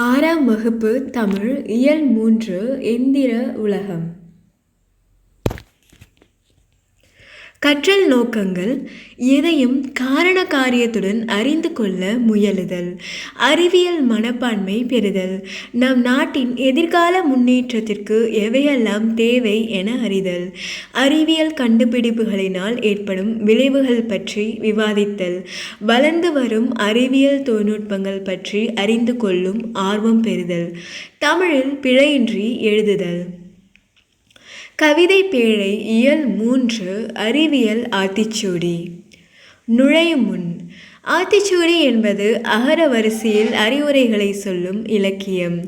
ஆறாம் வகுப்பு தமிழ் இயல் மூன்று எந்திர உலகம். கற்றல் நோக்கங்கள் எதையும் காரண காரியத்துடன் அறிந்து கொள்ள முயலுதல். அறிவியல் மனப்பான்மை பெறுதல். நம் நாட்டின் எதிர்கால முன்னேற்றத்திற்கு எவையெல்லாம் தேவை என அறிதல். அறிவியல் கண்டுபிடிப்புகளினால் ஏற்படும் விளைவுகள் பற்றி விவாதித்தல். வளர்ந்து வரும் அறிவியல் தொழில்நுட்பங்கள் பற்றி அறிந்து கொள்ளும் ஆர்வம் பெறுதல். தமிழில் பிழையின்றி எழுதுதல். கவிதை பேழை இயல் மூன்று அறிவியல் ஆத்திச்சூடி. நுழையும் முன். ஆத்திச்சூடி என்பது அகர வரிசையில் அறிவுரைகளை சொல்லும் இலக்கியம்.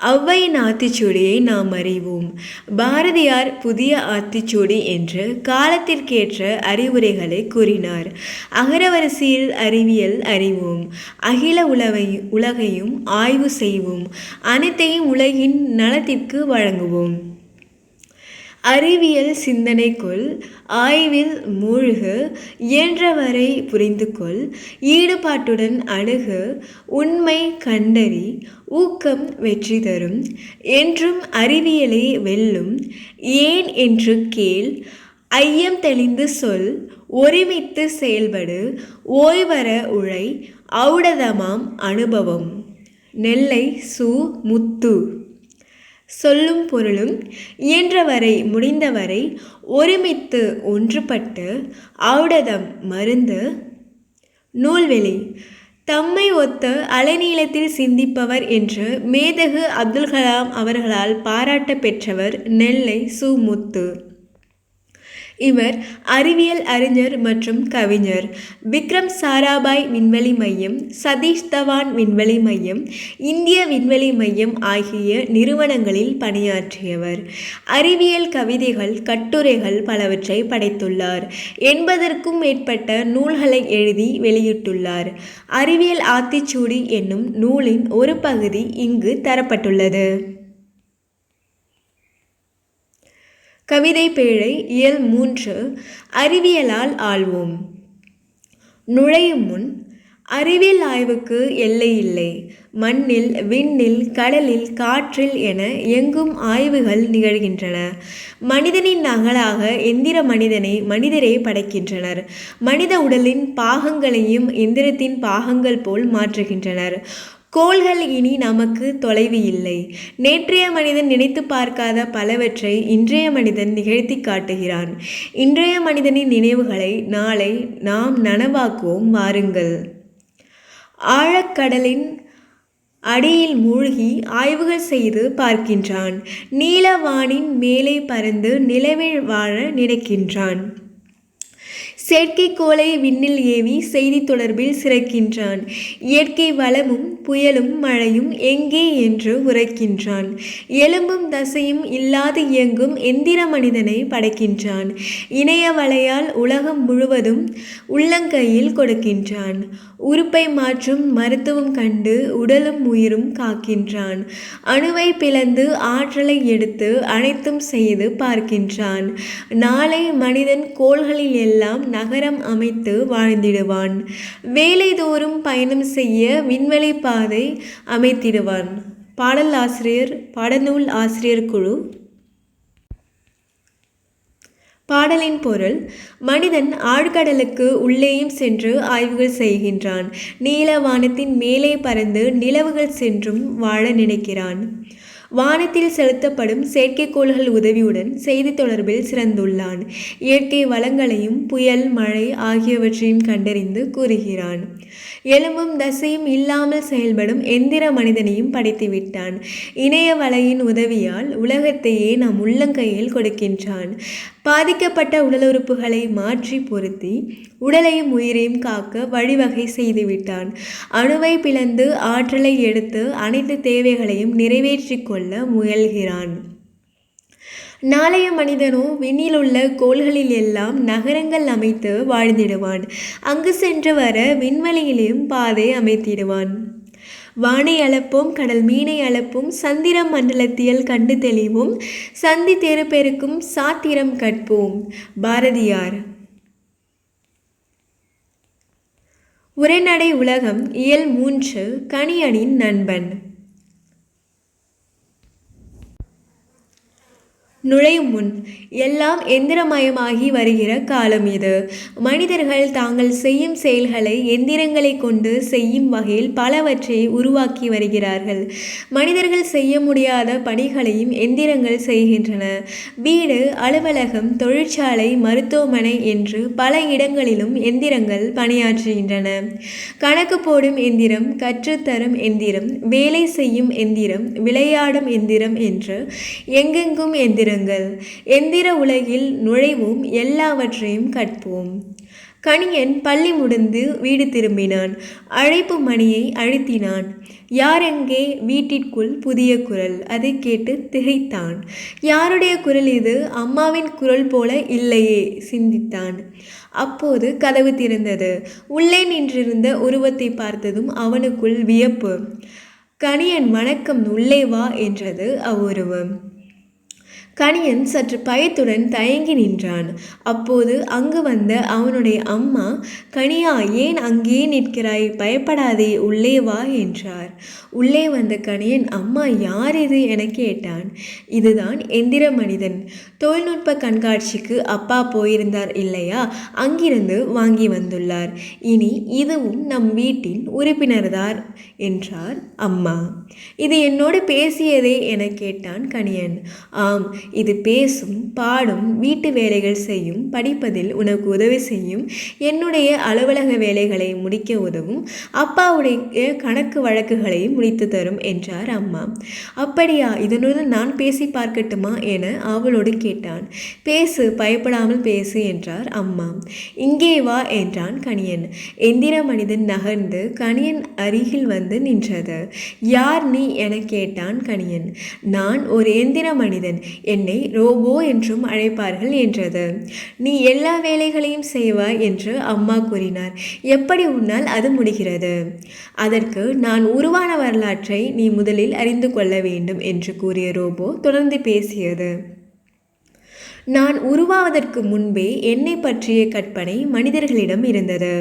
ஔவையின் ஆத்திச்சூடியை நாம் அறிவோம். பாரதியார் புதிய ஆத்திச்சூடி என்று காலத்திற்கேற்ற அறிவுரைகளை கூறினார். அகரவரிசையில் அறிவியல் அறிவோம். அகில உலகை உலகையும் ஆய்வு செய்வோம். அனைத்தையும் உலகின் நலத்திற்கு வழங்குவோம். அறிவியல் சிந்தனைக்குள் ஆய்வில் மூழ்கு இயன்றவரை புரிந்து கொள் ஈடுபாட்டுடன் அணுகு உண்மை கண்டறி ஊக்கம் வெற்றி தரும் என்றும் அறிவியலை வெல்லும் ஏன் என்று கேள் ஐயம் தெளிந்து சொல் ஒருமித்து செயல்படு ஓய்வர உழை ஔடதமாம் அனுபவம். நெல்லை சு. முத்து. சொல்லும் பொருளும் இயன்றவரை முடிந்தவரை ஒருமித்து ஒன்றுபட்டு ஔடதம் மருந்து. நூல்வெளி. தம்மை ஒத்த அலைநீளத்தில் சிந்திப்பவர் என்று மேதகு அப்துல் கலாம் அவர்களால் பாராட்ட பெற்றவர் நெல்லை சுமுத்து இவர் அறிவியல் அறிஞர் மற்றும் கவிஞர். விக்ரம் சாராபாய் விண்வெளி மையம் சதீஷ் தவான் விண்வெளி மையம் இந்திய விண்வெளி மையம் ஆகிய நிறுவனங்களில் பணியாற்றியவர். அறிவியல் கவிதைகள் கட்டுரைகள் பலவற்றை படைத்துள்ளார். எண்பதற்கும் மேற்பட்ட நூல்களை எழுதி வெளியிட்டுள்ளார். அறிவியல் ஆத்திச்சூடி என்னும் நூலின் ஒரு பகுதி இங்கு தரப்பட்டுள்ளது. கவிதை பேழை இயல் மூன்று அறிவியலால் ஆள்வோம். நுழையும் முன் அறிவியல் ஆய்வுக்கு எல்லை இல்லை. மண்ணில் விண்ணில் கடலில் காற்றில் என எங்கும் ஆய்வுகள் நிகழ்கின்றன. மனிதனின் நகலாக எந்திர மனிதனை மனிதரே படைக்கின்றனர். மனித உடலின் பாகங்களையும் எந்திரத்தின் பாகங்கள் போல் மாற்றுகின்றனர். கோள்கள் இனி நமக்கு தொலைவு இல்லை. நேற்றைய மனிதன் நினைத்து பார்க்காத பலவற்றை இன்றைய மனிதன் நிகழ்த்தி காட்டுகிறான். இன்றைய மனிதனின் நினைவுகளை நாளை நாம் நனவாக்குவோம் வாருங்கள். ஆழக்கடலின் அடியில் மூழ்கி ஆய்வுகள் செய்து பார்க்கின்றான். நீலவானின் மேலே பறந்து நிலவில் வாழ நினைக்கின்றான். செயற்கைக்கோளை விண்ணில் ஏவி செய்தி தொடர்பில் சிறக்கின்றான் இயற்கை வளமும் புயலும் மழையும் எங்கே என்று உரைக்கின்றான். எலும்பும் தசையும் இல்லாது இயங்கும் எந்திர மனிதனை படைக்கின்றான். இணைய வலையால் உலகம் முழுவதும் உள்ளங்கையில் கொடுக்கின்றான். உறுப்பை மாற்றும் மருத்துவம் கண்டு உடலும் உயிரும் காக்கின்றான். அணுவை பிளந்து ஆற்றலை எடுத்து அனைத்தும் செய்து பார்க்கின்றான். நாளை மனிதன் கோள்களில் எல்லாம் நகரம் அமைத்து வாழ்ந்திடுவான். வேலைதோறும் பயணம் செய்ய விண்வெளி பாதை அமைத்திடுவான் பாடல் ஆசிரியர் பாடநூல் ஆசிரியர் குழு. பாடலின் பொருள் மனிதன் ஆழ்கடலுக்கு உள்ளேயும் சென்று ஆய்வுகள் செய்கின்றான். நீல வானத்தின் மேலே பறந்து நிலவுகள் சென்றும் வாழ நினைக்கிறான். வானத்தில் செலுத்தப்படும் செயற்கைக்கோள்கள் உதவியுடன் செய்தி தொடர்பில் சிறந்துள்ளான். இயற்கை வளங்களையும் புயல் மழை ஆகியவற்றையும் கண்டறிந்து கூறுகிறான். எலும்பும் தசையும் இல்லாமல் செயல்படும் எந்திர மனிதனையும் படைத்துவிட்டான். இணைய வலையின் உதவியால் உலகத்தையே நம் உள்ளங்கையில் கொடுக்கின்றான். பாதிக்கப்பட்ட உடல் உறுப்புகளை மாற்றி பொருத்தி உடலையும் உயிரையும் காக்க வழிவகை செய்துவிட்டான். அணுவை பிளந்து ஆற்றலை எடுத்து அனைத்து தேவைகளையும் நிறைவேற்றி கொள்ள முயல்கிறான். நாளைய மனிதனோ விண்ணிலுள்ள கோள்களில் எல்லாம் நகரங்கள் அமைத்து வாழ்ந்திடுவான். அங்கு சென்று வர விண்வெளியிலும் பாதை அமைத்திடுவான். வானை அளப்பும் கடல் மீனை அளப்பும் சந்திர மண்டலத்தியல் கண்டு தெளிவும் சந்தி தெருப்பெருக்கும் சாத்திரம் கற்போம். பாரதியார் உரைநடை உலகம் இயல் மூன்று கணியனின் நண்பன். நுழையும் முன் எல்லாம் எந்திரமயமாகி வருகிற காலம் இது. மனிதர்கள் தாங்கள் செய்யும் செயல்களை எந்திரங்களை கொண்டு செய்யும் வகையில் பலவற்றை உருவாக்கி வருகிறார்கள். மனிதர்கள் செய்ய முடியாத பணிகளையும் எந்திரங்கள் செய்கின்றன. வீடு அலுவலகம் தொழிற்சாலை மருத்துவமனை என்று பல இடங்களிலும் எந்திரங்கள் பணியாற்றுகின்றன. கணக்கு போடும் எந்திரம் கற்றுத்தரும் எந்திரம் வேலை செய்யும் எந்திரம் விளையாடும் எந்திரம் என்று எங்கெங்கும் எந்திரங்கள் எந்திர உலகில் நுழைவோம் எல்லாவற்றையும் கற்போம். கணியன் பள்ளி முடிந்து வீடு திரும்பினான். அழைப்பு மணியை அழுத்தினான். யார் எங்கே வீட்டிற்குள் புதிய குரல்? அதை கேட்டு திகைத்தான். யாருடைய குரல் இது? அம்மாவின் குரல் போல இல்லையே சிந்தித்தான். அப்போது கதவு திறந்தது. உள்ளே நின்றிருந்த உருவத்தை பார்த்ததும் அவனுக்குள் வியப்பு. கணியன் வணக்கம். உள்ளே வா என்றது அவ்வுருவம். கணியன் சற்று பயத்துடன் தயங்கி நின்றான். அப்போது அங்கு வந்த அவனுடைய அம்மா கனியா ஏன் அங்கே நிற்கிறாய்? பயப்படாதே உள்ளே வா என்றார். உள்ளே வந்த கணியன் அம்மா யார் இது? என கேட்டான். இதுதான் எந்திர மனிதன். தொழில்நுட்ப கண்காட்சிக்கு அப்பா போயிருந்தார் இல்லையா? அங்கிருந்து வாங்கி வந்துள்ளார். இனி இதுவும் நம் வீட்டின் உறுப்பினர்தார் என்றார் அம்மா. இது என்னோடு பேசியதே என கேட்டான் கணியன் ஆம் இது பேசும் பாடும் வீட்டு வேலைகள் செய்யும் படிப்பதில் உனக்கு உதவி செய்யும் என்னுடைய அலுவலக வேலைகளை முடிக்க உதவும் அப்பாவுடைய கணக்கு வழக்குகளை முடித்து தரும் என்றார் அம்மா. அப்படியா இதனுடன் நான் பேசி பார்க்கட்டுமா? என அவளோடு கேட்டான். பேசு பயப்படாமல் பேசு என்றார் அம்மா. இங்கே வா என்றான் கணியன். எந்திர மனிதன் நகர்ந்து கணியன் அருகில் வந்து நின்றது. யார் நீ? என கேட்டான் கணியன். நான் ஒரு எந்திர மனிதன். என்னை ரோபோ என்றும் அழைப்பார்கள் என்றது. நீ எல்லா வேலைகளையும் செய்வாய் என்று அம்மா கூறினார். எப்படி உன்னால் அது முடிகிறது? அதற்கு நான் உருவான வரலாற்றை நீ முதலில் அறிந்து கொள்ள வேண்டும் என்று கூறிய ரோபோ தொடர்ந்து பேசியது. நான் உருவாவதற்கு முன்பே என்னை பற்றிய கற்பனை மனிதர்களிடம் இருந்தது.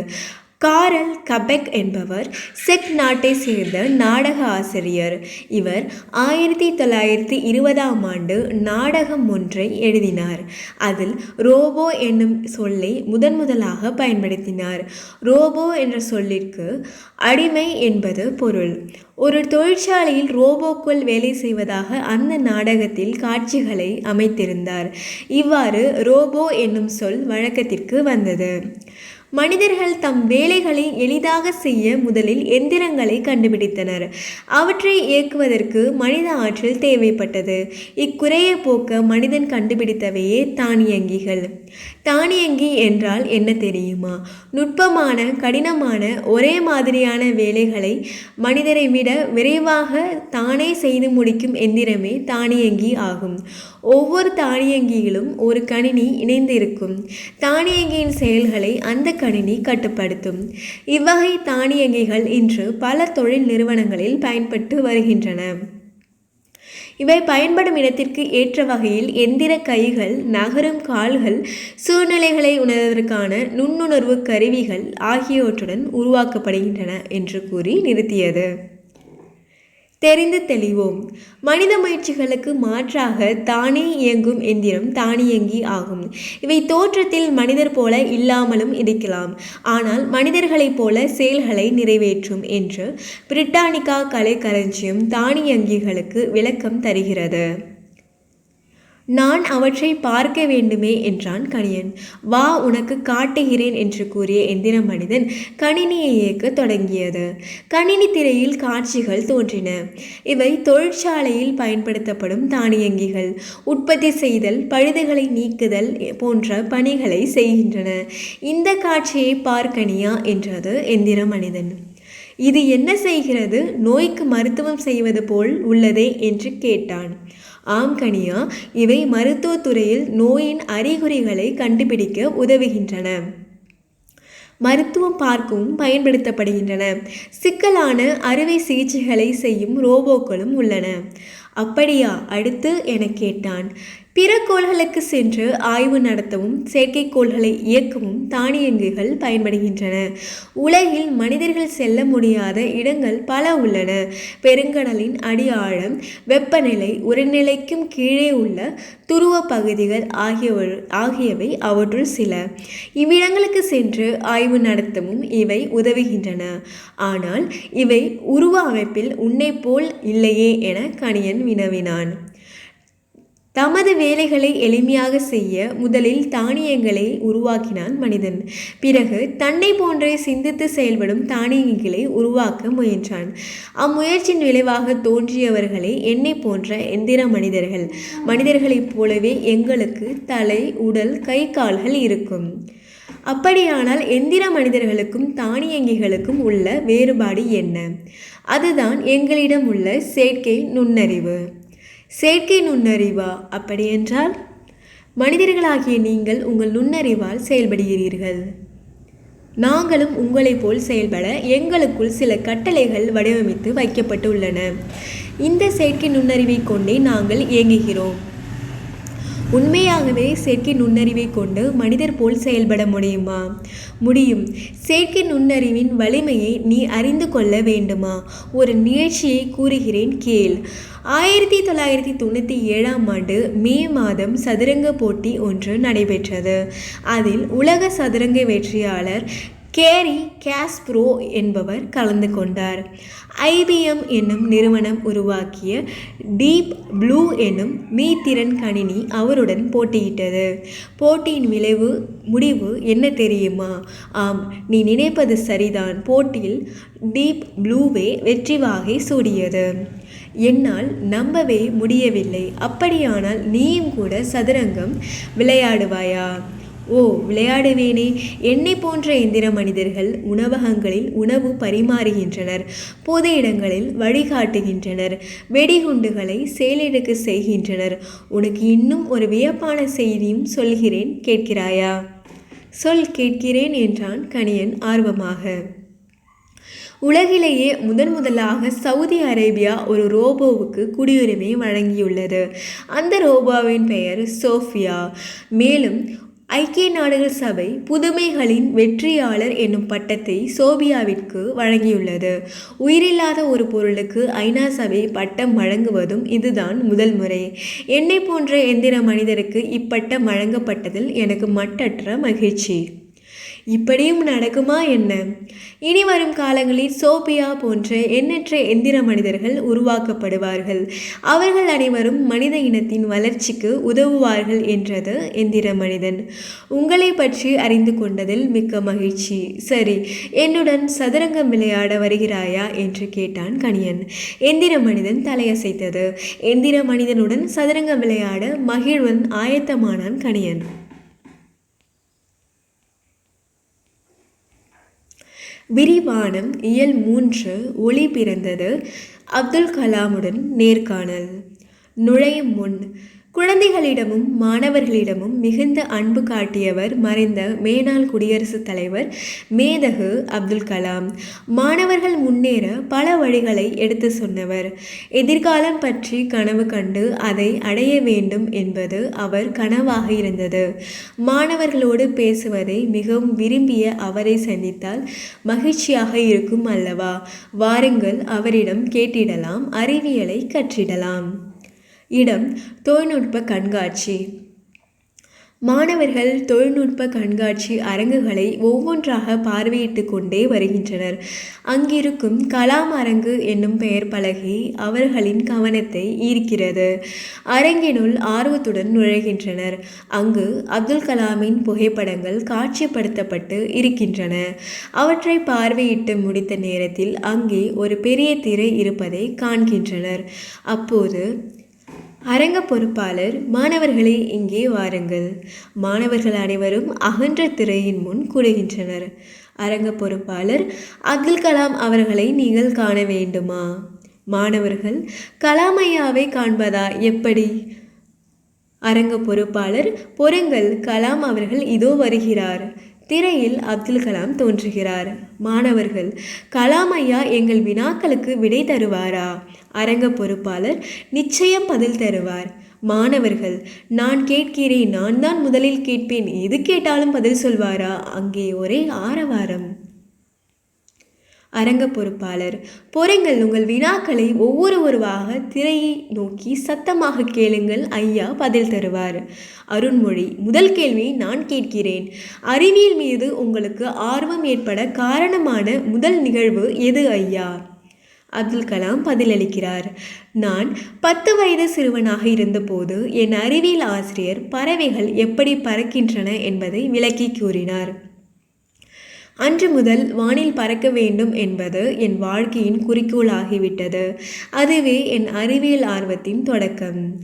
காரல் கபெக் என்பவர் செக் நாட்டை சேர்ந்த நாடக ஆசிரியர். இவர் ஆயிரத்தி தொள்ளாயிரத்தி இருபதாம் ஆண்டு நாடகம் ஒன்றை எழுதினார். அதில் ரோபோ என்னும் சொல்லை முதன் முதலாக பயன்படுத்தினார். ரோபோ என்ற சொல்லிற்கு அடிமை என்பது பொருள். ஒரு தொழிற்சாலையில் ரோபோக்குள் வேலை செய்வதாக அந்த நாடகத்தில் காட்சிகளை அமைத்திருந்தார். இவ்வாறு ரோபோ என்னும் சொல் வழக்கத்திற்கு வந்தது. மனிதர்கள் தம் வேலைகளை எளிதாக செய்ய முதலில் எந்திரங்களை கண்டுபிடித்தனர். அவற்றை இயக்குவதற்கு மனித ஆற்றல் தேவைப்பட்டது. இக்குறையை போக்க மனிதன் கண்டுபிடித்தவையே தானியங்கிகள். தானியங்கி என்றால் என்ன தெரியுமா? நுட்பமான கடினமான ஒரே மாதிரியான வேலைகளை மனிதரை விட விரைவாக தானே செய்து முடிக்கும் எந்திரமே தானியங்கி ஆகும். ஒவ்வொரு தானியங்கியிலும் ஒரு கணினி இணைந்திருக்கும். தானியங்கியின் செயல்களை அந்த கணினி கட்டுப்படுத்தும். இவ்வகை தானியங்கிகள் இன்று பல தொழில் நிறுவனங்களில் பயன்பட்டு வருகின்றன. இவை பயன்படும் இடத்திற்கு ஏற்ற வகையில் எந்திர கைகள் நகரும் கால்கள் சூழ்நிலைகளை உணர்வதற்கான நுண்ணுணர்வு கருவிகள் ஆகியவற்றுடன் உருவாக்கப்படுகின்றன என்று கூறி நிறுத்தியது. தெரிந்து தெளிவோம். மனித முயற்சிகளுக்கு மாற்றாக தானே இயங்கும் எந்திரம் தானியங்கி ஆகும். இவை தோற்றத்தில் மனிதர் போல இல்லாமலும் இருக்கலாம். ஆனால் மனிதர்களைப் போல செயல்களை நிறைவேற்றும் என்று பிரிட்டானிக்கா கலைக்களஞ்சியம் தானியங்கிகளுக்கு விளக்கம் தருகிறது. நான் அவற்றை பார்க்க வேண்டுமே என்றான் கணியன். வா உனக்கு காட்டுகிறேன் என்று கூறிய எந்திர மனிதன் கணினியை இயக்க தொடங்கியது. கணினி திரையில் காட்சிகள் தோன்றின. இவை தொழிற்சாலையில் பயன்படுத்தப்படும் தானியங்கிகள் உற்பத்தி செய்தல் பழுதுகளை நீக்குதல் போன்ற பணிகளை செய்கின்றன. இந்த காட்சியை பார்க்கணியா என்றது எந்திர மனிதன். இது என்ன செய்கிறது? நோய்க்கு மருத்துவம் செய்வது போல் உள்ளதே என்று கேட்டான். ஆம் கனியா. இவை மருத்துவத்துறையில் நோயின் அறிகுறிகளை கண்டுபிடிக்க உதவுகின்றன. மருத்துவம் பார்க்கவும் பயன்படுத்தப்படுகின்றன. சிக்கலான அறுவை சிகிச்சைகளை செய்யும் ரோபோக்களும் உள்ளன. அப்படியா? அடுத்து என கேட்டான். பிற கோள்களுக்கு சென்று ஆய்வு நடத்தவும் செயற்கைக்கோள்களை இயக்கவும் தானியங்கிகள் பயன்படுகின்றன. உலகில் மனிதர்கள் செல்ல முடியாத இடங்கள் பல உள்ளன. பெருங்கடலின் அடி ஆழம் வெப்பநிலை உரநிலைக்கும் கீழே உள்ள துருவ பகுதிகள் ஆகியவ ஆகியவை அவற்றுள் சில. இவ்விடங்களுக்கு சென்று ஆய்வு நடத்தவும் இவை உதவுகின்றன. ஆனால் இவை உருவ அமைப்பில் உன்னை போல் இல்லையே என கணியன் வினவினான். தமது வேலைகளை எளிமையாக செய்ய முதலில் தானியங்களை உருவாக்கினான் மனிதன். பிறகு தன்னை போன்றே சிந்தித்து செயல்படும் தானியங்களை உருவாக்க முயன்றான். அம்முயற்சியின் விளைவாக தோன்றியவர்களே என்னை போன்ற எந்திர மனிதர்கள் மனிதர்களைப் போலவே எங்களுக்கு தலை உடல் கை கால்கள் இருக்கும். அப்படியானால் எந்திர மனிதர்களுக்கும் தானியங்கிகளுக்கும் உள்ள வேறுபாடு என்ன? அதுதான் எங்களிடம் உள்ள செயற்கை நுண்ணறிவு. செயற்கை நுண்ணறிவா அப்படியென்றால் மனிதர்களாகிய நீங்கள் உங்கள் நுண்ணறிவால் செயல்படுகிறீர்கள். நாங்களும் உங்களைப் போல் செயல்பட எங்களுக்குள் சில கட்டளைகள் வடிவமைத்து வைக்கப்பட்டுள்ளன. இந்த செயற்கை நுண்ணறிவை கொண்டே நாங்கள் இயங்குகிறோம். உண்மையாகவே செயற்கை நுண்ணறிவை கொண்டு மனிதர் போல் செயல்பட முடியுமா? முடியும். செயற்கை நுண்ணறிவின் வலிமையை நீ அறிந்து கொள்ள வேண்டுமா? ஒரு நிகழ்ச்சியை கூறுகிறேன் கேள். ஆயிரத்தி தொள்ளாயிரத்தி தொண்ணூற்றி ஏழாம் ஆண்டு மே மாதம் சதுரங்க போட்டி ஒன்று நடைபெற்றது. அதில் உலக சதுரங்க வெற்றியாளர் கேரி கேஸ்ப்ரோ என்பவர் கலந்து கொண்டார். ஐபிஎம் என்னும் நிறுவனம் உருவாக்கிய டீப் ப்ளூ என்னும் மீத்திறன் கணினி அவருடன் போட்டியிட்டது. போட்டியின் விளைவு முடிவு என்ன தெரியுமா? ஆம் நீ நினைப்பது சரிதான். போட்டியில் டீப் ப்ளூவே வெற்றி வாகை சூடியது. என்னால் நம்பவே முடியவில்லை. அப்படியானால் நீயும் கூட சதுரங்கம் விளையாடுவாயா? ஓ விளையாடுவேனே. என்னை போன்ற எந்திர மனிதர்கள் உணவகங்களில் உணவு பரிமாறுகின்றனர் பொது இடங்களில் வழிகாட்டுகின்றனர் வெடிகுண்டுகளை செயலிழக்க செய்கின்றனர். உனக்கு இன்னும் ஒரு வியப்பான செய்தியும் சொல்கிறேன் கேட்கிறாயா? சொல் கேட்கிறேன் என்றான் கணியன் ஆர்வமாக. உலகிலேயே முதன் முதலாக சவுதி அரேபியா ஒரு ரோபோவுக்கு குடியுரிமை வழங்கியுள்ளது. அந்த ரோபோவின் பெயர் சோஃபியா. மேலும் ஐக்கிய நாடுகள் சபை புதுமைகளின் வெற்றியாளர் என்னும் பட்டத்தை சோபியாவிற்கு வழங்கியுள்ளது. உயிரில்லாத ஒரு பொருளுக்கு ஐநா சபை பட்டம் வழங்குவதும் இதுதான் முதல் முறை. என்னை போன்ற எந்திர மனிதருக்கு இப்பட்டம் வழங்கப்பட்டதில் எனக்கு மட்டற்ற மகிழ்ச்சி. இப்படியும் நடக்குமா என்ன? இனி வரும் காலங்களில் சோபியா போன்ற எண்ணற்ற எந்திர மனிதர்கள் உருவாக்கப்படுவார்கள். அவர்கள் அனைவரும் மனித இனத்தின் வளர்ச்சிக்கு உதவுவார்கள் என்றது எந்திர மனிதன். உங்களை பற்றி அறிந்து கொண்டதில் மிக்க மகிழ்ச்சி. சரி என்னுடன் சதுரங்கம் விளையாட வருகிறாயா? என்று கேட்டான் கணியன் எந்திர மனிதன் தலையசைத்தது. எந்திர மனிதனுடன் சதுரங்கம் விளையாட மகிழ்வன் ஆயத்தமானான் கணியன் விரிவானம் இயல் மூன்று ஒளி பிறந்தது. அப்துல் கலாமுடன் நேர்காணல். நுழையும் முன் குழந்தைகளிடமும் மாணவர்களிடமும் மிகுந்த அன்பு காட்டியவர் மறைந்த மேனாள் குடியரசுத் தலைவர் மேதகு அப்துல் கலாம். மாணவர்கள் முன்னேற பல வழிகளை எடுத்து சொன்னவர். எதிர்காலம் பற்றி கனவு கண்டு அதை அடைய வேண்டும் என்பது அவர் கனவாக இருந்தது. மாணவர்களோடு பேசுவதை மிகவும் விரும்பிய அவரை சந்தித்தால் மகிழ்ச்சியாக இருக்கும் அல்லவா? வாருங்கள் அவரிடம் கேட்டிடலாம் அறிவியலை கற்றிடலாம். இடம் தொழில்நுட்ப கண்காட்சி. மாணவர்கள் தொழில்நுட்ப கண்காட்சி அரங்குகளை ஒவ்வொன்றாக பார்வையிட்டு கொண்டே வருகின்றனர். அங்கிருக்கும் கலாம் அரங்கு என்னும் பெயர் பலகை அவர்களின் கவனத்தை ஈர்க்கிறது. அரங்கினுள் ஆர்வத்துடன் நுழைகின்றனர். அங்கு அப்துல் கலாமின் புகைப்படங்கள் காட்சிப்படுத்தப்பட்டு இருக்கின்றன. அவற்றை பார்வையிட்டு முடித்த நேரத்தில் அங்கே ஒரு பெரிய திரை இருப்பதை காண்கின்றனர். அப்போது அரங்க பொறுப்பாளர் மாணவர்களே இங்கே வாருங்கள். மாணவர்கள் அனைவரும் அகன்ற திரையின் முன் கூடுகின்றனர். அரங்க பொறுப்பாளர் அப்துல் கலாம் அவர்களை நீங்கள் காண வேண்டுமா? மாணவர்கள் கலாமையாவை காண்பதா? எப்படி? அரங்க பொறுப்பாளர் பொறுங்கள் கலாம் அவர்கள் இதோ வருகிறார். திரையில் அப்துல் கலாம் தோன்றுகிறார். மாணவர்கள் கலாம் ஐயா எங்கள் வினாக்களுக்கு விடை தருவாரா? அரங்க பொறுப்பாளர் நிச்சயம் பதில் தருவார். மாணவர்கள் நான் கேட்கிறேன் நான் தான் முதலில் கேட்பேன் எது கேட்டாலும் பதில் சொல்வாரா? அங்கே ஒரே ஆரவாரம். அரங்க பொறுப்பாளர். பொறுங்கள் உங்கள் வினாக்களை ஒவ்வொருவருவாக திரையை நோக்கி சத்தமாக கேளுங்கள் ஐயா பதில் தருவார். அருண்மொழி முதல் கேள்வியை நான் கேட்கிறேன். அறிவியல் மீது உங்களுக்கு ஆர்வம் ஏற்பட காரணமான முதல் நிகழ்வு எது ஐயா? அப்துல் கலாம் பதிலளிக்கிறார். நான் பத்து வயது சிறுவனாக இருந்தபோது என் அறிவியல் ஆசிரியர் பறவைகள் எப்படி பறக்கின்றன என்பதை விளக்கி கூறினார். அன்று முதல் வானில் பறக்க வேண்டும் என்பது என் வாழ்க்கையின் குறிக்கோளாகிவிட்டது. அதுவே என் அறிவியல் ஆர்வத்தின் தொடக்கம்.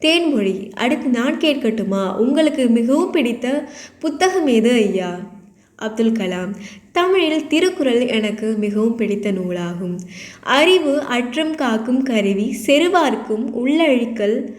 தேன்மொழி அடுத்து நான் கேட்கட்டுமா? உங்களுக்கு மிகவும் பிடித்த புத்தகம் எது ஐயா? அப்துல் கலாம் தமிழில் திருக்குறள் எனக்கு மிகவும் பிடித்த நூலாகும். அறிவு அற்றம் காக்கும் கருவி செருவார்க்கும் உள்ளழிக்கல்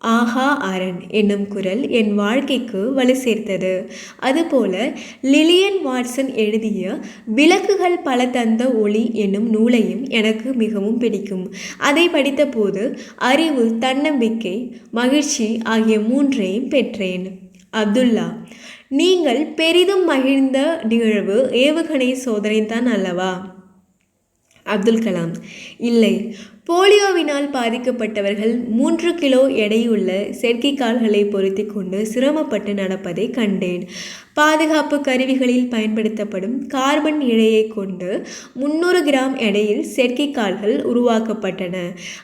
ஆஹா அரண் என்னும் குரல் என் வாழ்க்கைக்கு வலு சேர்த்தது. அதுபோல லிலியன் வாட்சன் எழுதிய விளக்குகள் பல தந்த ஒளி என்னும் நூலையும் எனக்கு மிகவும் பிடிக்கும். அதை படித்தபோது அறிவு தன்னம்பிக்கை மகிழ்ச்சி ஆகிய மூன்றையும் பெற்றேன். அப்துல்லா நீங்கள் பெரிதும் மகிழ்ந்த நிகழ்வு ஏவுகணை சோதனை தான் அல்லவா? அப்துல் கலாம் இல்லை போலியோவினால் பாதிக்கப்பட்டவர்கள் மூன்று கிலோ எடையுள்ள செயற்கைக்கால்களை பொருத்தி கொண்டு சிரமப்பட்டு நடப்பதை கண்டேன். பாதுகாப்பு கருவிகளில் பயன்படுத்தப்படும் கார்பன் இழையை கொண்டு முந்நூறு கிராம் எடையில் செயற்கைக்கால்கள் உருவாக்கப்பட்டன.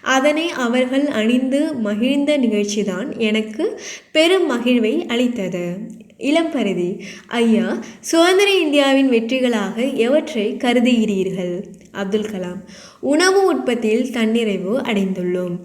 அதனை அவர்கள் அணிந்து மகிழ்ந்த நிகழ்ச்சிதான் எனக்கு பெரும் மகிழ்வை அளித்தது. இளம்பருதி ஐயா சுதந்திர இந்தியாவின் வெற்றிகளாக எவற்றை கருதுகிறீர்கள்? அப்துல் கலாம் உணவு உற்பத்தியில் தன்னிறைவு அடைந்துள்ளோம்.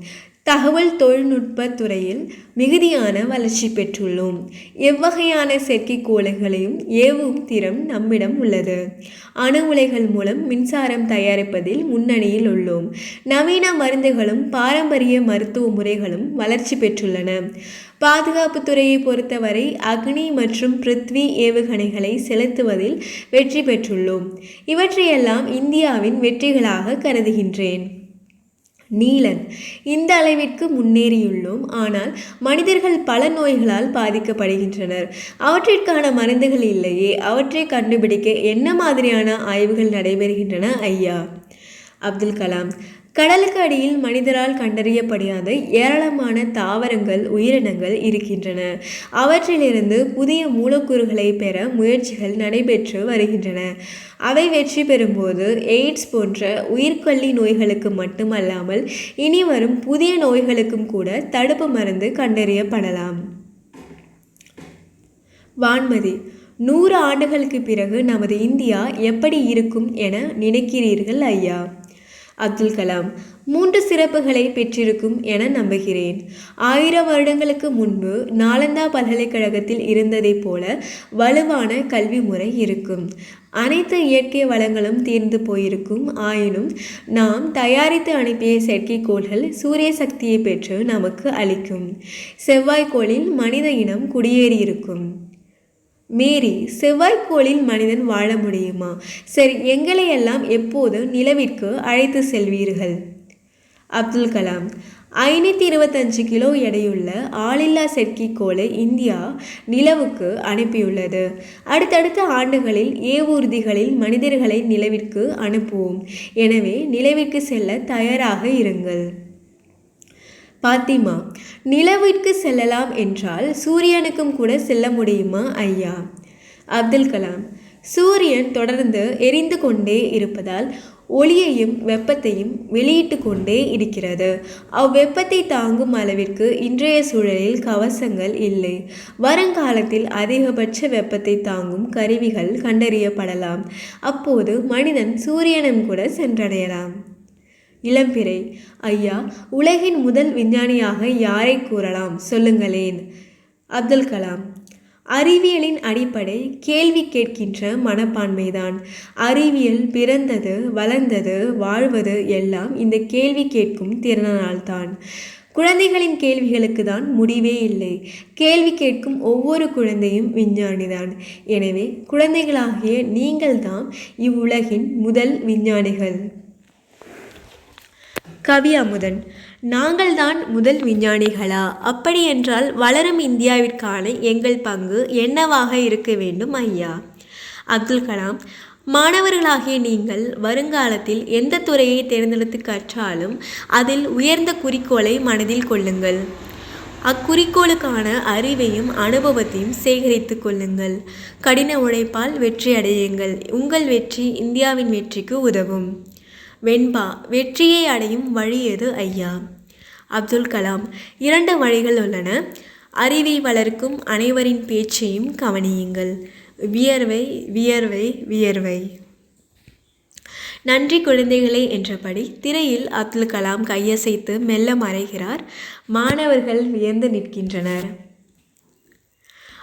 தகவல் தொழில்நுட்ப துறையில் மிகுதியான வளர்ச்சி பெற்றுள்ளோம். எவ்வகையான செயற்கைக்கோள்களையும் ஏவும் திறம் நம்மிடம் உள்ளது. அணு உலைகள் மூலம் மின்சாரம் தயாரிப்பதில் முன்னணியில் உள்ளோம். நவீன மருந்துகளும் பாரம்பரிய மருத்துவ முறைகளும் வளர்ச்சி பெற்றுள்ளன. பாதுகாப்பு துறையை பொறுத்தவரை அக்னி மற்றும் பிருத்வி ஏவுகணைகளை செலுத்துவதில் வெற்றி பெற்றுள்ளோம். இவற்றையெல்லாம் இந்தியாவின் வெற்றிகளாக கருதுகின்றேன். நீலன். இந்த அளவிற்கு முன்னேறியுள்ளோம். ஆனால் மனிதர்கள் பல நோய்களால் பாதிக்கப்படுகின்றனர். அவற்றிற்கான மருந்துகள் இல்லையே. அவற்றை கண்டுபிடிக்க என்ன மாதிரியான ஆய்வுகள் நடைபெறுகின்றன ஐயா? அப்துல் கலாம். கடலுக்கு அடியில் மனிதரால் கண்டறியப்படாத ஏராளமான தாவரங்கள் உயிரினங்கள் இருக்கின்றன. அவற்றிலிருந்து புதிய மூலக்கூறுகளை பெற முயற்சிகள் நடைபெற்று வருகின்றன. அவை வெற்றி பெறும்போது எய்ட்ஸ் போன்ற உயிர்கொல்லி நோய்களுக்கு மட்டுமல்லாமல் இனி வரும் புதிய நோய்களுக்கும் கூட தடுப்பு மருந்து கண்டறியப்படலாம். வான்மதி நூறு ஆண்டுகளுக்கு பிறகு நமது இந்தியா எப்படி இருக்கும் என நினைக்கிறீர்கள் ஐயா? அப்துல் கலாம் மூன்று சிறப்புகளை பெற்றிருக்கும் என நம்புகிறேன். ஆயிரம் வருடங்களுக்கு முன்பு நாலந்தா பல்கலைக்கழகத்தில் இருந்ததைப் போல வலுவான கல்வி முறை இருக்கும். அனைத்து இயற்கை வளங்களும் தீர்ந்து போயிருக்கும். ஆயினும் நாம் தயாரித்து அனுப்பிய செயற்கைக்கோள்கள் சூரிய சக்தியை பெற்று நமக்கு அளிக்கும். செவ்வாய்க்கோளில் மனித இனம் குடியேறியிருக்கும். மேரி செவ்வாய்க்கோளில் மனிதன் வாழ முடியுமா? சரி எங்களை எல்லாம் எப்போது நிலவிற்கு அழைத்து செல்வீர்கள்? அப்துல் கலாம் ஐநூற்றி இருபத்தஞ்சு கிலோ எடையுள்ள ஆளில்லா செயற்கைக்கோளை இந்தியா நிலவுக்கு அனுப்பியுள்ளது. அடுத்தடுத்த ஆண்டுகளில் ஏவூர்திகளில் மனிதர்களை நிலவிற்கு அனுப்புவோம். எனவே நிலவிற்கு செல்ல தயாராக இருங்கள். பாத்திமா நிலவிற்கு செல்லலாம் என்றால் சூரியனுக்கும் கூட செல்ல முடியுமா ஐயா? அப்துல் கலாம் சூரியன் தொடர்ந்து எரிந்து கொண்டே இருப்பதால் ஒளியையும் வெப்பத்தையும் வெளியிட்டு கொண்டே இருக்கிறது. அவ்வெப்பத்தை தாங்கும் அளவிற்கு இன்றைய சூழலில் கவசங்கள் இல்லை. வருங்காலத்தில் அதிகபட்ச வெப்பத்தை தாங்கும் கருவிகள் கண்டறியப்படலாம். அப்போது மனிதன் சூரியனும் கூட சென்றடையலாம். இளம்பிறை. ஐயா உலகின் முதல் விஞ்ஞானியாக யாரை கூறலாம்? சொல்லுங்களேன். அப்துல் கலாம். அறிவியலின் அடிப்படை கேள்வி கேட்கின்ற மனப்பான்மைதான். அறிவியல் பிறந்தது வளர்ந்தது வாழ்வது எல்லாம் இந்த கேள்வி கேட்கும் திறனால்தான். குழந்தைகளின் கேள்விகளுக்கு தான் முடிவே இல்லை. கேள்வி கேட்கும் ஒவ்வொரு குழந்தையும் விஞ்ஞானிதான். எனவே குழந்தைகளாகிய நீங்கள்தான் இவ்வுலகின் முதல் விஞ்ஞானிகள். கவி அமுதன் நாங்கள் தான் முதல் விஞ்ஞானிகளா? அப்படியென்றால் வளரும் இந்தியாவிற்கான எங்கள் பங்கு என்னவாக இருக்க வேண்டும் ஐயா? அப்துல் கலாம் மாணவர்களாகிய நீங்கள் வருங்காலத்தில் எந்த துறையை தேர்ந்தெடுத்து கற்றாலும் அதில் உயர்ந்த குறிக்கோளை மனதில் கொள்ளுங்கள். அக்குறிக்கோளுக்கான அறிவையும் அனுபவத்தையும் சேகரித்து கொள்ளுங்கள். கடின உழைப்பால் வெற்றி அடையுங்கள். உங்கள் வெற்றி இந்தியாவின் வெற்றிக்கு உதவும். வெண்பா வெற்றியை அடையும் வழி எது ஐயா? அப்துல் கலாம் இரண்டு வழிகள் உள்ளன. அறிவை வளர்க்கும் அனைவரின் பேச்சையும் கவனியுங்கள். வியர்வை வியர்வை வியர்வை. நன்றி குழந்தைகளே என்றபடி திரையில் அப்துல் கலாம் கையசைத்து மெல்ல மறைகிறார். மாணவர்கள் வியந்து நிற்கின்றனர்.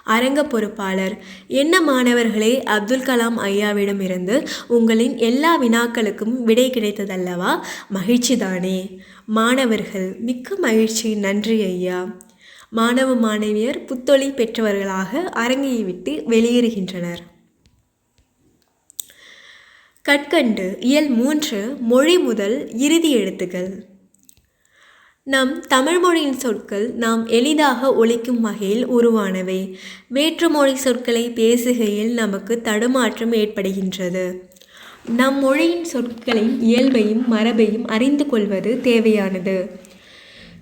அரங்க பொறுப்பாளர். என்ன மாணவர்களே அப்துல் கலாம் ஐயாவிடமிருந்து உங்களின் எல்லா வினாக்களுக்கும் விடை கிடைத்ததல்லவா? மகிழ்ச்சி தானே. மாணவர்கள் மிக்க மகிழ்ச்சி. நன்றி ஐயா. மாணவ மாணவியர் புத்தொழி பெற்றவர்களாக அரங்கையை விட்டு வெளியேறுகின்றனர். கற்கண்டு இயல் மூன்று மொழி முதல் இறுதி எழுத்துக்கள். நம் தமிழ்மொழியின் சொற்கள் நாம் எளிதாக ஒழிக்கும் வகையில் உருவானவை. வேற்றுமொழி சொற்களை பேசுகையில் நமக்கு தடுமாற்றம் ஏற்படுகின்றது. நம் மொழியின் சொற்களின் இயல்பையும் மரபையும் அறிந்து கொள்வது தேவையானது.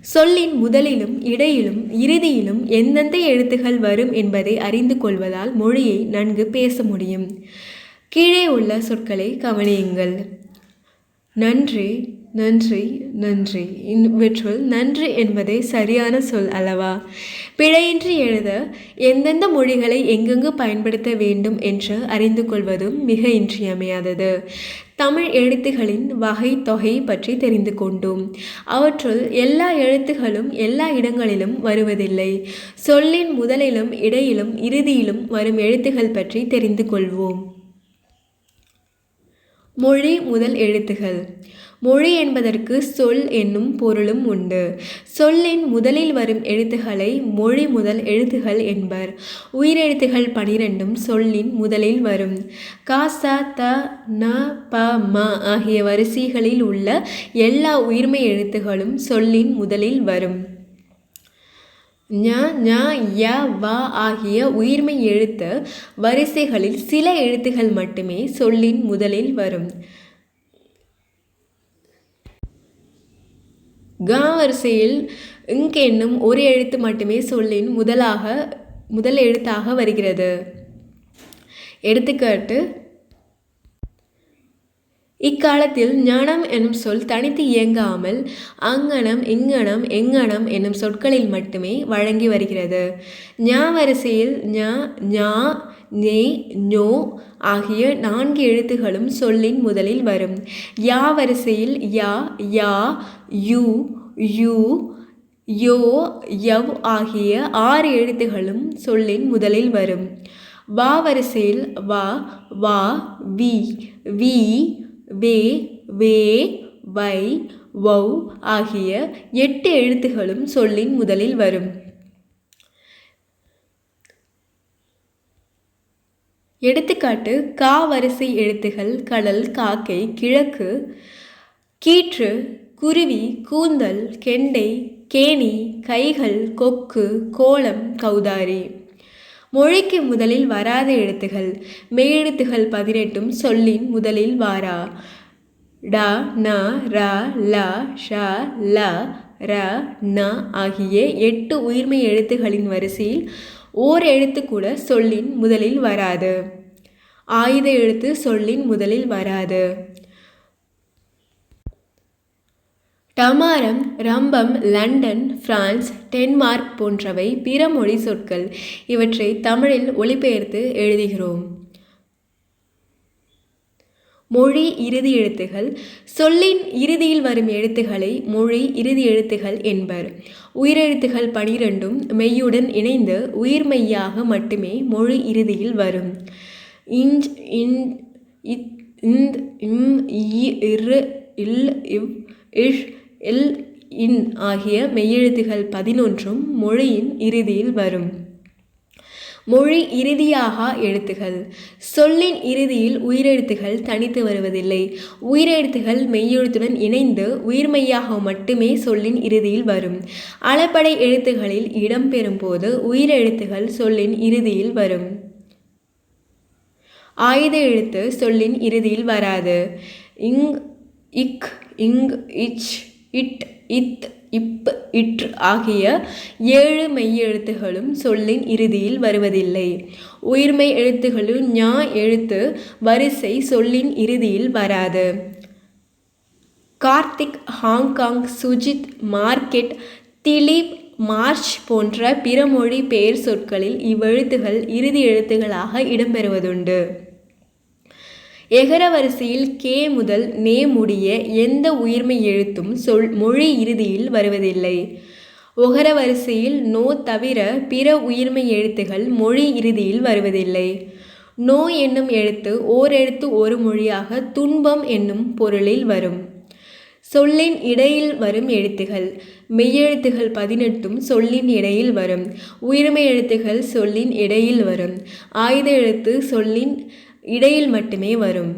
சொல்லின் முதலிலும் இடையிலும் இறுதியிலும் எந்தெந்த எழுத்துகள் வரும் என்பதை அறிந்து கொள்வதால் மொழியை நன்கு பேச முடியும். கீழே உள்ள சொற்களை கவனியுங்கள். நன்றி. நன்றி நன்றி. இவற்றுள் நன்றி என்பதே சரியான சொல் அல்லவா? பிழையின்றி எழுத எந்தெந்த மொழிகளை எங்கெங்கு பயன்படுத்த வேண்டும் என்று அறிந்து கொள்வதும் மிக இன்றியமையாதது. தமிழ் எழுத்துகளின் வகை தொகை பற்றி தெரிந்து கொண்டோம். அவற்றுள் எல்லா எழுத்துகளும் எல்லா இடங்களிலும் வருவதில்லை. சொல்லின் முதலிலும் இடையிலும் இறுதியிலும் வரும் எழுத்துகள் பற்றி தெரிந்து கொள்வோம். மொழி முதல் எழுத்துகள். மொழி என்பதற்கு சொல் என்னும் பொருளும் உண்டு. சொல்லின் முதலில் வரும் எழுத்துக்களை மொழி முதல் எழுத்துகள் என்பர். உயிரெழுத்துகள் பனிரெண்டும் சொல்லின் முதலில் வரும். கா ச த ந ப ம ஆகிய வரிசைகளில் உள்ள எல்லா உயிர்மை எழுத்துகளும் சொல்லின் முதலில் வரும். ஞ ஞ ய வ ஆகிய உயிர்மை எழுத்து வரிசைகளில் சில எழுத்துகள் மட்டுமே சொல்லின் முதலில் வரும். க வரிசையில் இங்க் என்னும் ஒரு எழுத்து மட்டுமே சொல்லின் முதலாக முதல் எழுத்தாக வருகிறது. எடுத்துக்காட்டு இக்காலத்தில் ஞானம் எனும் சொல் தனித்து இயங்காமல் அங்கனம் இங்கனம் எங்கனம் என்னும் சொற்களில் மட்டுமே வழங்கி வருகிறது. ஞா வரிசையில் ஞா ஞா நே ஞோ ஆகிய நான்கு எழுத்துகளும் சொல்லின் முதலில் வரும். யா வரிசையில் யா யா யு யூ யோ யவ் ஆகிய ஆறு எழுத்துகளும் சொல்லின் முதலில் வரும். வா வரிசையில் வா வா வி வி வே வே வை வௌ ஆகிய எட்டு எழுத்துகளும் சொல்லின் முதலில் வரும். எடுத்துக்காட்டு கா வரிசை எழுத்துகள் கடல் காக்கை கிழக்கு கீற்று குருவி கூந்தல் கெண்டை கேணி கைகள் கொக்கு கோலம் கௌதாரி. மொழிக்கு முதலில் வராத எழுத்துகள் மெய்யெழுத்துகள் பதினெட்டும் சொல்லின் முதலில் வாரா. ட ந ர ல ஷ ல ர ந ஆகிய எட்டு உயிர்மை எழுத்துகளின் வரிசையில் ஓர் எழுத்து கூட சொல்லின் முதலில் வராது. ஆயுத எழுத்து சொல்லின் முதலில் வராது. டமாரம் ரம்பம் லண்டன் பிரான்ஸ் டென்மார்க் போன்றவை பிற மொழி சொற்கள். இவற்றை தமிழில் ஒளிபெயர்த்து எழுதுகிறோம். மொழி இறுதி எழுத்துகள். சொல்லின் இறுதியில் வரும் எழுத்துக்களை மொழி இறுதி எழுத்துகள் என்பர். உயிரெழுத்துகள் பனிரெண்டும் மெய்யுடன் இணைந்து உயிர்மெய்யாக மட்டுமே மொழி இறுதியில் வரும். இஞ்ச் இன் இந்த் இம் இரு இல் இவ் இஷ் இல் இன் ஆகிய மெய்யெழுத்துகள் பதினொன்றும் மொழியின் இறுதியில் வரும். மொழி இறுதியாக எழுத்துகள். சொல்லின் இறுதியில் உயிரெழுத்துகள் தனித்து வருவதில்லை. உயிரெழுத்துகள் மெய்யெழுத்துடன் இணைந்து உயிர்மெய்யாக மட்டுமே சொல்லின் இறுதியில் வரும். அளபடை எழுத்துகளில் இடம்பெறும்போது உயிரெழுத்துகள் சொல்லின் இறுதியில் வரும். ஆயுத எழுத்து சொல்லின் இறுதியில் வராது. இங் இக் இங் இச் இட் இத் இப் இட் ஆகிய ஏழு மெய்யெழுத்துகளும் சொல்லின் இறுதியில் வருவதில்லை. உயிர்மெய் எழுத்துகளும் ஞா எழுத்து வரிசை சொல்லின் இறுதியில் வராது. Karthik Hong Kong Sujith market Dileep March போன்ற பிற மொழி பெயர் சொற்களில் இவ்வெழுத்துகள் இறுதி எழுத்துகளாக இடம்பெறுவதுண்டு. எகர வரிசையில் கே முதல் நே முடிய எந்த உயிர்மை எழுத்தும் சொல் மொழி இறுதியில் வருவதில்லை. ஒகர வரிசையில் நோ தவிர பிற உயிர்மை எழுத்துகள் மொழி இறுதியில் வருவதில்லை. நோ என்னும் எழுத்து ஓர் எழுத்து ஒரு மொழியாக துன்பம் என்னும் பொருளில் வரும். சொல்லின் இடையில் வரும் எழுத்துகள் மெய்யெழுத்துகள் பதினெட்டும் சொல்லின் இடையில் வரும். உயிர்மை எழுத்துகள் சொல்லின் இடையில் வரும். ஆயுத எழுத்து சொல்லின் இடையில் மட்டுமே வரும்.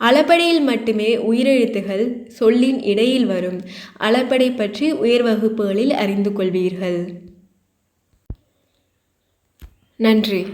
அளபடியில் மட்டுமே உயிரெழுத்துகள் சொல்லின் இடையில் வரும். அளபடை பற்றி உயர் வகுப்புகளில் அறிந்து கொள்வீர்கள். நன்றி.